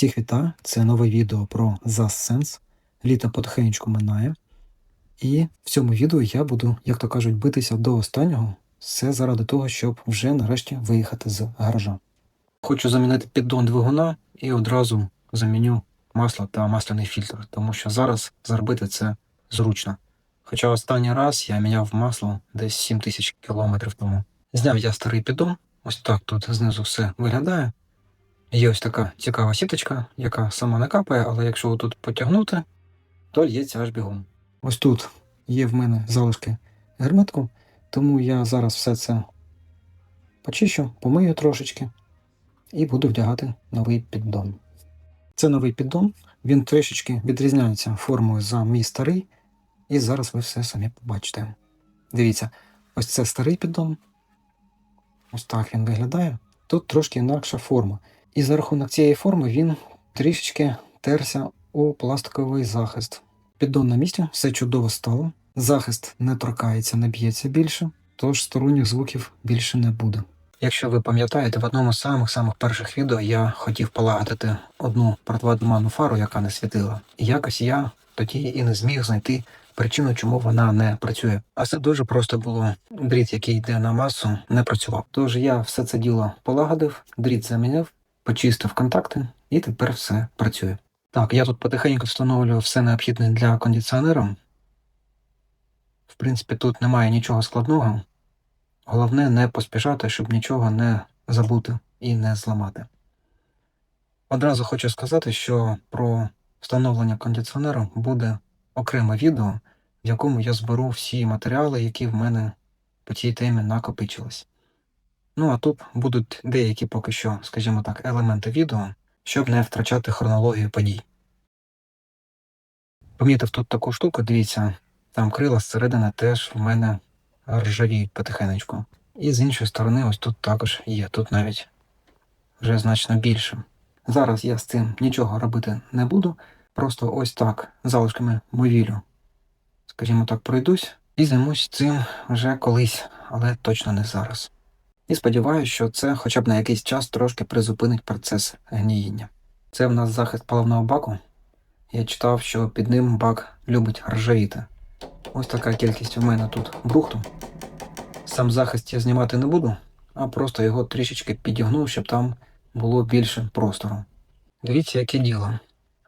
Всіх вітаю! Це нове відео про ZAS Літо потихеньку минає. І в цьому відео я буду, як то кажуть, битися до останнього. Все заради того, щоб вже нарешті виїхати з гаража. Хочу замінити піддон двигуна і одразу заміню масло та масляний фільтр, тому що зараз зробити це зручно. Хоча останній раз я міняв масло десь 7 тисяч кілометрів тому. Зняв я старий піддон, ось так тут знизу все виглядає. Є ось така цікава сіточка, яка сама не капає, але якщо тут потягнути, то лється аж бігом. Ось тут є в мене залишки герметку, тому я зараз все це почищу, помию трошечки і буду вдягати новий піддон. Це новий піддон, він трішечки відрізняється формою за мій старий, і зараз ви все самі побачите. Дивіться, ось це старий піддон. Ось так він виглядає. Тут трошки інакша форма. І за рахунок цієї форми він трішечки терся у пластиковий захист. Піддон на місці, все чудово стало. Захист не торкається, не б'ється більше, тож сторонніх звуків більше не буде. Якщо ви пам'ятаєте, в одному з самих самих перших відео я хотів полагодити одну противотуманну фару, яка не світила. І якось я тоді і не зміг знайти причину, чому вона не працює. А це дуже просто було. Дріт, який йде на масу, не працював. Тож я все це діло полагодив, дріт замінив, почистив контакти, і тепер все працює. Так, я тут потихеньку встановлюю все необхідне для кондиціонера. В принципі, тут немає нічого складного. Головне не поспішати, щоб нічого не забути і не зламати. Одразу хочу сказати, що про встановлення кондиціонеру буде окреме відео, в якому я зберу всі матеріали, які в мене по цій темі накопичились. Ну а тут будуть деякі поки що, скажімо так, елементи відео, щоб не втрачати хронологію подій. Помітив тут таку штуку, дивіться, там крила зсередини теж в мене ржавіють потихенечку. І з іншої сторони, ось тут також є, тут навіть вже значно більше. Зараз я з цим нічого робити не буду, просто ось так залишками мовілю, скажімо так, пройдусь і займусь цим вже колись, але точно не зараз. І сподіваюся, що це хоча б на якийсь час трошки призупинить процес гніїння. Це в нас захист паливного баку. Я читав, що під ним бак любить ржавіти. Ось така кількість у мене тут брухту. Сам захист я знімати не буду, а просто його трішечки підігнув, щоб там було більше простору. Дивіться, яке діло.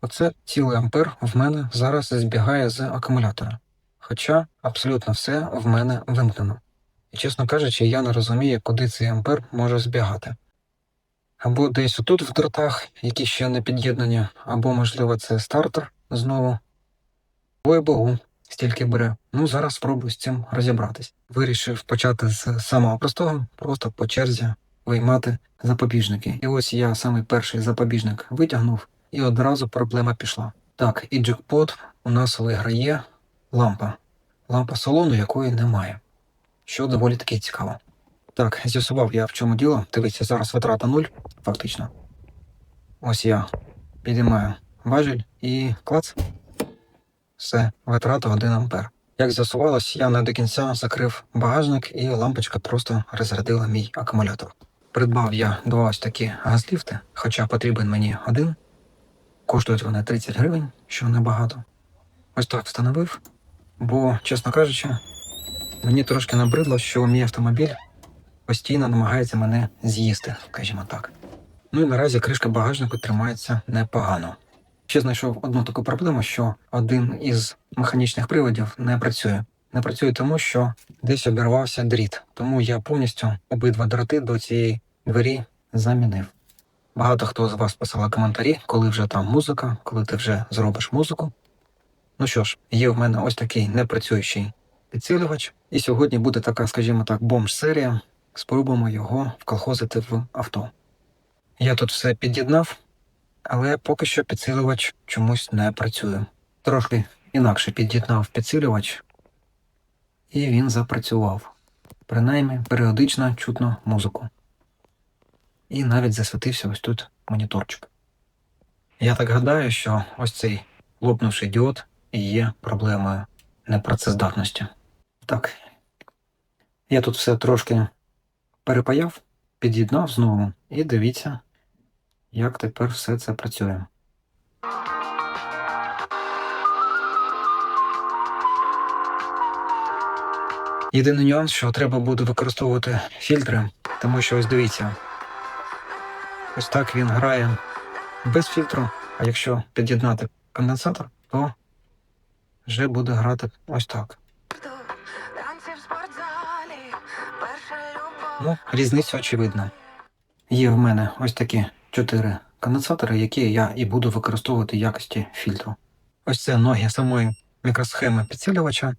Оце цілий ампер в мене зараз збігає з акумулятора. Хоча абсолютно все в мене вимкнено. Чесно кажучи, я не розумію, куди цей ампер може збігати. Або десь отут в дротах, які ще не під'єднані, або, можливо, це стартер знову. Ой богу, стільки бере. Ну, зараз спробую з цим розібратись. Вирішив почати з самого простого, просто по черзі виймати запобіжники. І ось я самий перший запобіжник витягнув, і одразу проблема пішла. Так, і джекпот у нас виграє лампа. Лампа салону, якої немає що доволі таки цікаво. Так, з'ясував я в чому діло. Дивіться, зараз витрата 0, фактично. Ось я підіймаю важіль і клац. Все, витрата 1 ампер. Як з'ясувалось, я не до кінця закрив багажник і лампочка просто розрядила мій акумулятор. Придбав я два ось такі газліфти, хоча потрібен мені один. Коштують вони 30 гривень, що небагато. Ось так встановив, бо, чесно кажучи, Мені трошки набридло, що мій автомобіль постійно намагається мене з'їсти, скажімо так. Ну і наразі кришка багажнику тримається непогано. Ще знайшов одну таку проблему, що один із механічних приводів не працює. Не працює тому, що десь обірвався дріт, тому я повністю обидва дроти до цієї двері замінив. Багато хто з вас писали коментарі, коли вже там музика, коли ти вже зробиш музику. Ну що ж, є в мене ось такий непрацюючий підсилювач. І сьогодні буде така, скажімо так, бомж-серія. Спробуємо його вколхозити в авто. Я тут все під'єднав, але поки що підсилювач чомусь не працює. Трошки інакше під'єднав підсилювач, і він запрацював. Принаймні, періодично чутно музику. І навіть засвітився ось тут моніторчик. Я так гадаю, що ось цей лопнувший діод і є проблемою непрацездатності. Так, я тут все трошки перепаяв, під'єднав знову, і дивіться, як тепер все це працює. Єдиний нюанс, що треба буде використовувати фільтри, тому що ось дивіться, ось так він грає без фільтру, а якщо під'єднати конденсатор, то вже буде грати ось так. Ну, різниця очевидна. Є в мене ось такі чотири конденсатори, які я і буду використовувати в якості фільтру. Ось це ноги самої мікросхеми підсилювача.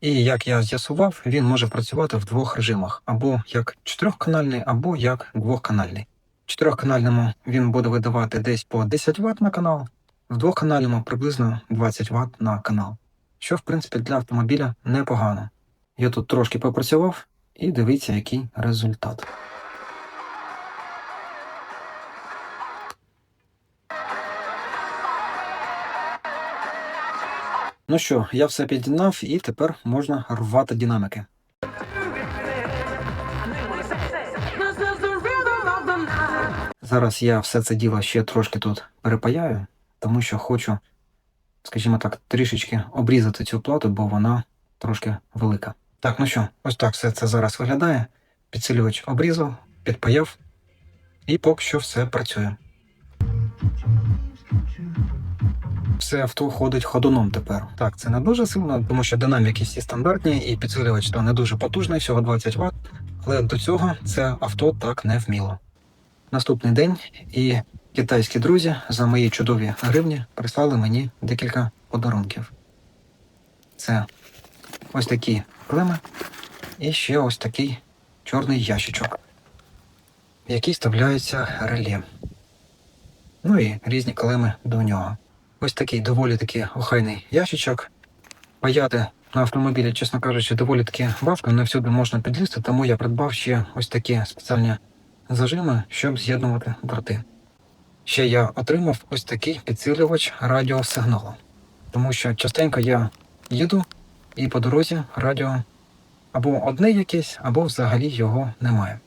І як я з'ясував, він може працювати в двох режимах: або як чотирьохканальний, або як двохканальний. В чотирьохканальному він буде видавати десь по 10 Вт на канал, в двохканальному приблизно 20 Вт на канал, що в принципі для автомобіля непогано. Я тут трошки попрацював і дивіться, який результат. Ну що, я все під'єднав і тепер можна рвати динамики. Зараз я все це діло ще трошки тут перепаяю, тому що хочу, скажімо так, трішечки обрізати цю плату, бо вона трошки велика. Так, ну що, ось так все це зараз виглядає. Підсилювач обрізав, підпаяв, і поки що все працює. Все авто ходить ходуном тепер. Так, це не дуже сильно, тому що динаміки всі стандартні, і підсилювач то не дуже потужний, всього 20 Вт. Але до цього це авто так не вміло. Наступний день і китайські друзі за мої чудові гривні прислали мені декілька подарунків. Це ось такі клеми і ще ось такий чорний ящичок, в який вставляється реле. Ну і різні клеми до нього. Ось такий доволі таки охайний ящичок. Паяти на автомобілі, чесно кажучи, доволі таки важко, не всюди можна підлізти, тому я придбав ще ось такі спеціальні зажими, щоб з'єднувати дроти. Ще я отримав ось такий підсилювач радіосигналу, тому що частенько я їду і по дорозі радіо або одне якесь, або взагалі його немає.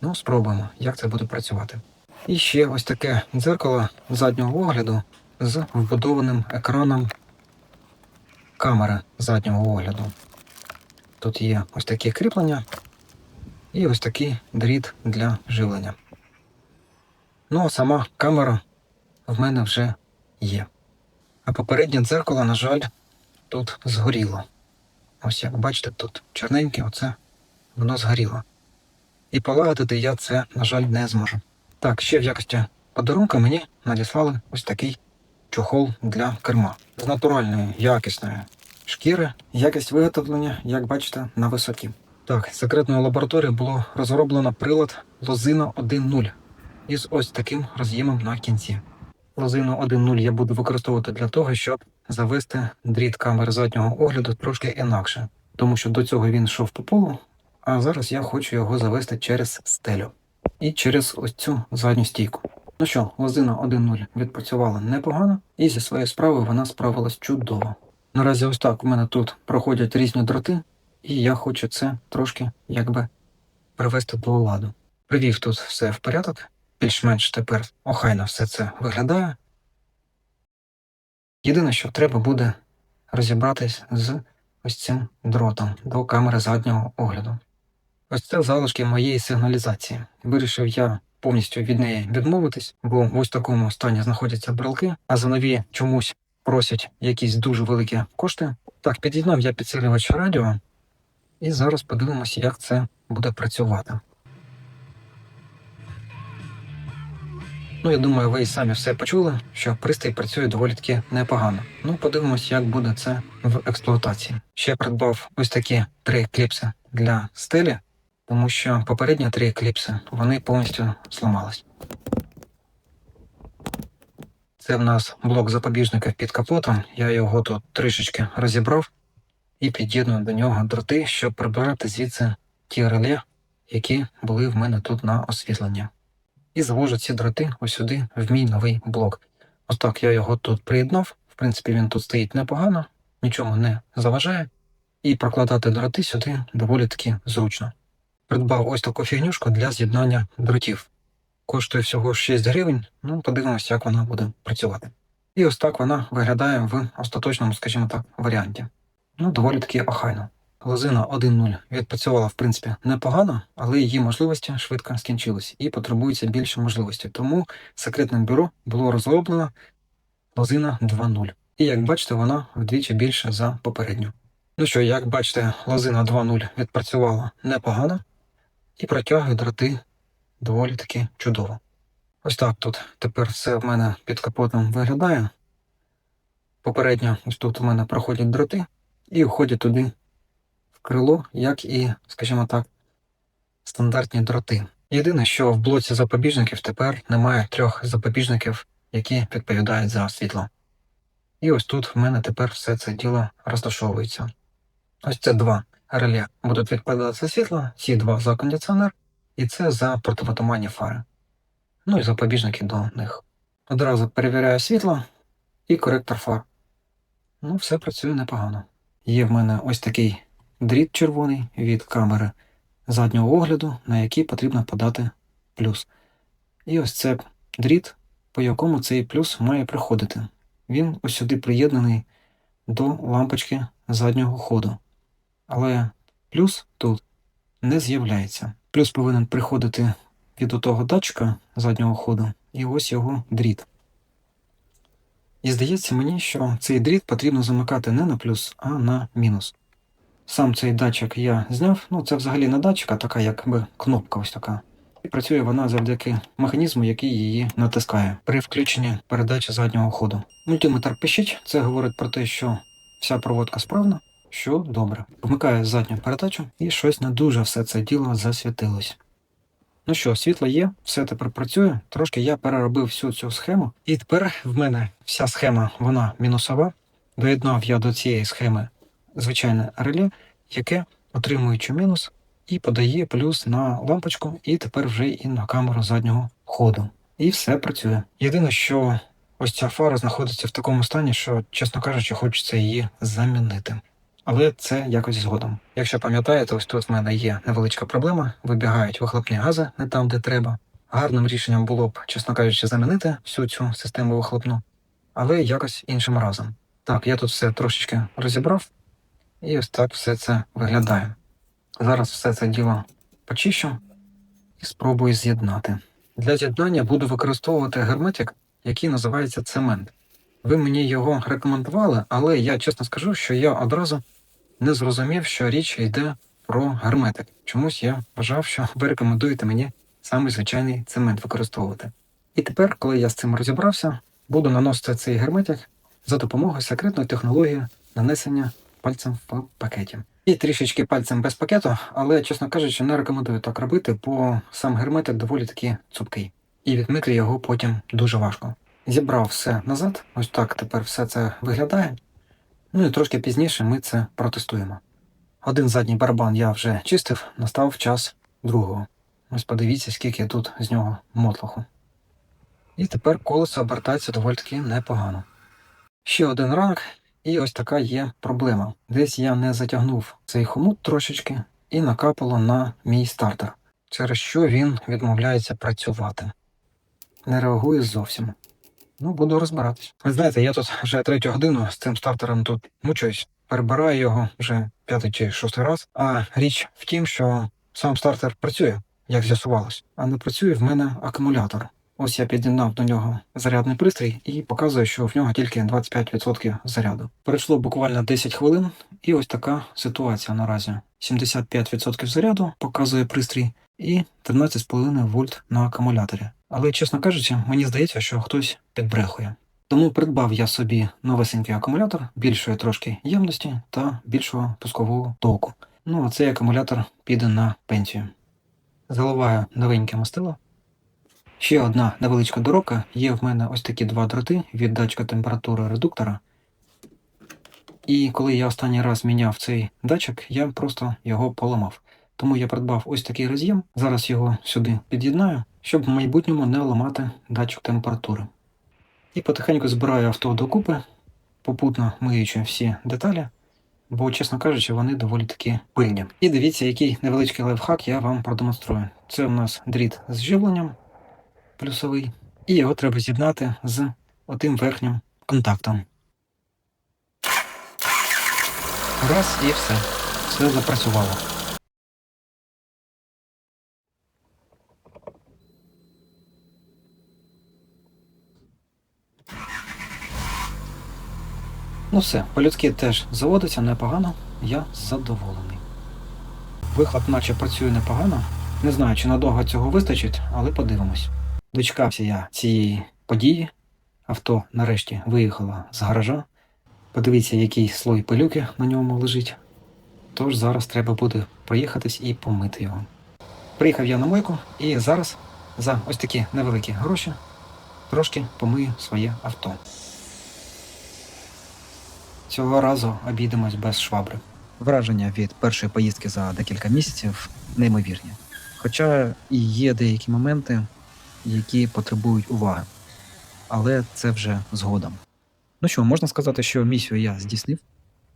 Ну, спробуємо, як це буде працювати. І ще ось таке дзеркало заднього огляду з вбудованим екраном камери заднього огляду. Тут є ось такі кріплення і ось такий дріт для живлення. Ну, а сама камера в мене вже є. А попереднє дзеркало, на жаль, тут згоріло. Ось як бачите, тут чорненьке, оце воно згоріло. І полагодити я це, на жаль, не зможу. Так, ще в якості подарунка мені надіслали ось такий чохол для керма з натуральної, якісної шкіри. Якість виготовлення, як бачите, на висоті. Так, секретною лабораторією було розроблено прилад Лозина 1.0 із ось таким роз'ємом на кінці. Лозину 1.0 я буду використовувати для того, щоб завести дріт камери заднього огляду трошки інакше, тому що до цього він йшов по полу, а зараз я хочу його завести через стелю і через ось цю задню стійку. Ну що, лозина 1.0 відпрацювала непогано, і зі своєю справою вона справилась чудово. Наразі ось так у мене тут проходять різні дроти, і я хочу це трошки якби привести до ладу. Привів тут все в порядок, більш-менш тепер охайно все це виглядає. Єдине, що треба буде розібратись з ось цим дротом до камери заднього огляду. Ось це залишки моєї сигналізації. Вирішив я повністю від неї відмовитись, бо в ось такому стані знаходяться брелки, а за нові чомусь просять якісь дуже великі кошти. Так, під'єднав я підсилювач радіо, і зараз подивимося, як це буде працювати. Ну, я думаю, ви і самі все почули, що пристрій працює доволі таки непогано. Ну, подивимось, як буде це в експлуатації. Ще придбав ось такі три кліпси для стелі, тому що попередні три кліпси вони повністю зламались. Це в нас блок запобіжника під капотом. Я його тут трішечки розібрав і під'єдную до нього дроти, щоб прибирати звідси ті реле, які були в мене тут на освітлення. І завожу ці дроти ось сюди, в мій новий блок. Ось так я його тут приєднав. В принципі, він тут стоїть непогано, нічому не заважає. І прокладати дроти сюди доволі таки зручно. Придбав ось таку фігнюшку для з'єднання дротів. коштує всього 6 гривень. Ну, подивимося, як вона буде працювати. І ось так вона виглядає в остаточному, скажімо так, варіанті. Ну, доволі таки охайно. Лозина 1.0 відпрацювала, в принципі, непогано, але її можливості швидко скінчились і потребується більше можливостей. Тому секретним бюро було розроблено лозина 2.0. І як бачите, вона вдвічі більше за попередню. Ну що, як бачите, лозина 2.0 відпрацювала непогано і протягує дроти доволі таки чудово. Ось так тут тепер все в мене під капотом виглядає. Попередньо ось тут у мене проходять дроти і входять туди крило, як і, скажімо так, стандартні дроти. Єдине, що в блоці запобіжників тепер немає трьох запобіжників, які відповідають за світло. І ось тут в мене тепер все це діло розташовується. Ось це два реле будуть відповідати за світло, ці два за кондиціонер, і це за противотуманні фари. Ну і запобіжники до них. Одразу перевіряю світло і коректор фар. Ну, все працює непогано. Є в мене ось такий дріт червоний від камери заднього огляду, на який потрібно подати плюс. І ось це дріт, по якому цей плюс має приходити. Він ось сюди приєднаний до лампочки заднього ходу. Але плюс тут не з'являється. Плюс повинен приходити від того датчика заднього ходу, і ось його дріт. І здається мені, що цей дріт потрібно замикати не на плюс, а на мінус. Сам цей датчик я зняв, ну це взагалі не датчик, а така якби кнопка ось така. І працює вона завдяки механізму, який її натискає при включенні передачі заднього ходу. Мультиметр пищить, це говорить про те, що вся проводка справна, що добре. Вмикаю задню передачу і щось не дуже все це діло засвітилось. Ну що, світло є, все тепер працює. Трошки я переробив всю цю схему. І тепер в мене вся схема вона мінусова. Доєднав я до цієї схеми звичайне реле, яке, отримуючи мінус, і подає плюс на лампочку, і тепер вже і на камеру заднього ходу. І все працює. Єдине, що ось ця фара знаходиться в такому стані, що, чесно кажучи, хочеться її замінити. Але це якось згодом. Якщо пам'ятаєте, ось тут в мене є невеличка проблема, вибігають вихлопні гази не там, де треба. Гарним рішенням було б, чесно кажучи, замінити всю цю систему вихлопну, але якось іншим разом. Так, я тут все трошечки розібрав, і ось так все це виглядає. Зараз все це діло почищу і спробую з'єднати. Для з'єднання буду використовувати герметик, який називається цемент. Ви мені його рекомендували, але я чесно скажу, що я одразу не зрозумів, що річ йде про герметик. Чомусь я вважав, що ви рекомендуєте мені саме звичайний цемент використовувати. І тепер, коли я з цим розібрався, буду наносити цей герметик за допомогою секретної технології нанесення пальцем в пакеті. І трішечки пальцем без пакету, але, чесно кажучи, не рекомендую так робити, бо сам герметик доволі таки цупкий. І відмити його потім дуже важко. Зібрав все назад, ось так тепер все це виглядає. Ну і трошки пізніше ми це протестуємо. Один задній барабан я вже чистив, настав час другого. Ось подивіться, скільки тут з нього мотлоху. І тепер колесо обертається доволі таки непогано. Ще один ранок, і ось така є проблема. Десь я не затягнув цей хомут трошечки і накапало на мій стартер, через що він відмовляється працювати. Не реагує зовсім. Ну, буду розбиратись. Ви знаєте, я тут вже третю годину з цим стартером тут мучуюсь, перебираю його вже п'ятий чи шостий раз. А річ в тім, що сам стартер працює, як з'ясувалось, а не працює в мене акумулятор. Ось я під'єднав до нього зарядний пристрій і показує, що в нього тільки 25% заряду. Пройшло буквально 10 хвилин, і ось така ситуація наразі. 75% заряду показує пристрій і 13,5 вольт на акумуляторі. Але, чесно кажучи, мені здається, що хтось підбрехує. Тому придбав я собі новесенький акумулятор більшої трошки ємності та більшого пускового току. Ну а цей акумулятор піде на пенсію. Заливаю новеньке мастило. Ще одна невеличка доробка. Є в мене ось такі два дроти від датчика температури редуктора. І коли я останній раз міняв цей датчик, я просто його поламав. Тому я придбав ось такий роз'єм. Зараз його сюди під'єднаю, щоб в майбутньому не ламати датчик температури. І потихеньку збираю авто докупи, попутно миючи всі деталі, бо, чесно кажучи, вони доволі таки пильні. І дивіться, який невеличкий лайфхак я вам продемонструю. Це у нас дріт з живленням. Плюсовий, і його треба з'єднати з отим верхнім контактом. Раз і все. Все запрацювало. Ну все, по-людськи теж заводиться непогано, я задоволений. Вихлоп наче працює непогано. Не знаю, чи надовго цього вистачить, але подивимось. Дочекався я цієї події. Авто нарешті виїхало з гаража. Подивіться, який слой пилюки на ньому лежить. Тож зараз треба буде проїхатись і помити його. Приїхав я на мойку і зараз за ось такі невеликі гроші трошки помию своє авто. Цього разу обійдемось без швабри. Враження від першої поїздки за декілька місяців неймовірні. Хоча і є деякі моменти, які потребують уваги. Але це вже згодом. Ну що, можна сказати, що місію я здійснив.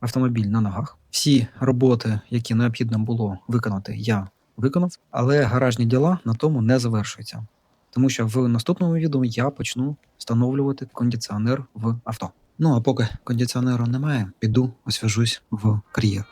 Автомобіль на ногах. Всі роботи, які необхідно було виконати, я виконав, але гаражні діла на тому не завершуються. Тому що в наступному відео я почну встановлювати кондиціонер в авто. Ну а поки кондиціонеру немає, піду освіжусь в кар'єр.